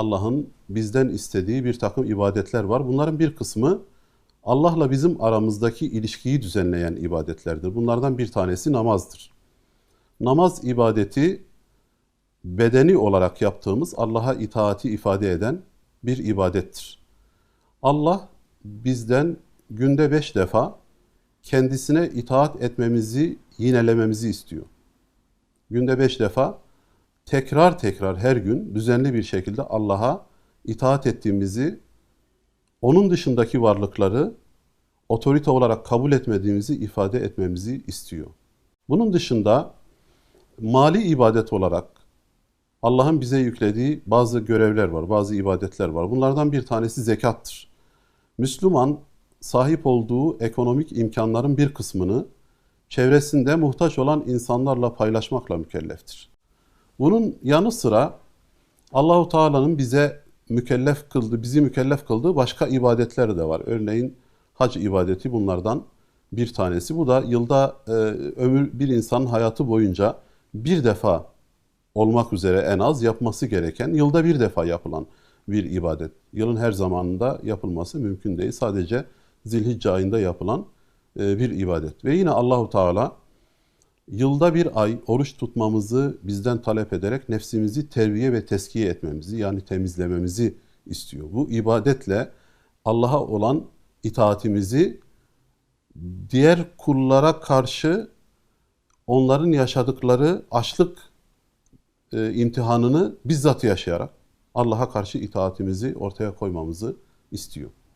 Allah'ın bizden istediği bir takım ibadetler var. Bunların bir kısmı Allah'la bizim aramızdaki ilişkiyi düzenleyen ibadetlerdir. Bunlardan bir tanesi namazdır. Namaz ibadeti bedeni olarak yaptığımız Allah'a itaati ifade eden bir ibadettir. Allah bizden günde beş defa kendisine itaat etmemizi, yinelememizi istiyor. Günde beş defa tekrar tekrar her gün düzenli bir şekilde Allah'a itaat ettiğimizi, onun dışındaki varlıkları otorite olarak kabul etmediğimizi ifade etmemizi istiyor. Bunun dışında mali ibadet olarak Allah'ın bize yüklediği bazı görevler var, bazı ibadetler var. Bunlardan bir tanesi zekattır. Müslüman sahip olduğu ekonomik imkanların bir kısmını çevresinde muhtaç olan insanlarla paylaşmakla mükelleftir. Bunun yanı sıra Allahu Teala'nın bize mükellef kıldığı, bizi mükellef kıldığı başka ibadetler de var. Örneğin hac ibadeti bunlardan bir tanesi. Bu da yılda e, ömür bir insanın hayatı boyunca bir defa olmak üzere en az yapması gereken, yılda bir defa yapılan bir ibadet. Yılın her zamanında yapılması mümkün değil. Sadece Zilhicce ayında yapılan e, bir ibadet. Ve yine Allahu Teala yılda bir ay oruç tutmamızı bizden talep ederek nefsimizi terbiye ve teskiye etmemizi yani temizlememizi istiyor. Bu ibadetle Allah'a olan itaatimizi diğer kullara karşı onların yaşadıkları açlık e, imtihanını bizzat yaşayarak Allah'a karşı itaatimizi ortaya koymamızı istiyor.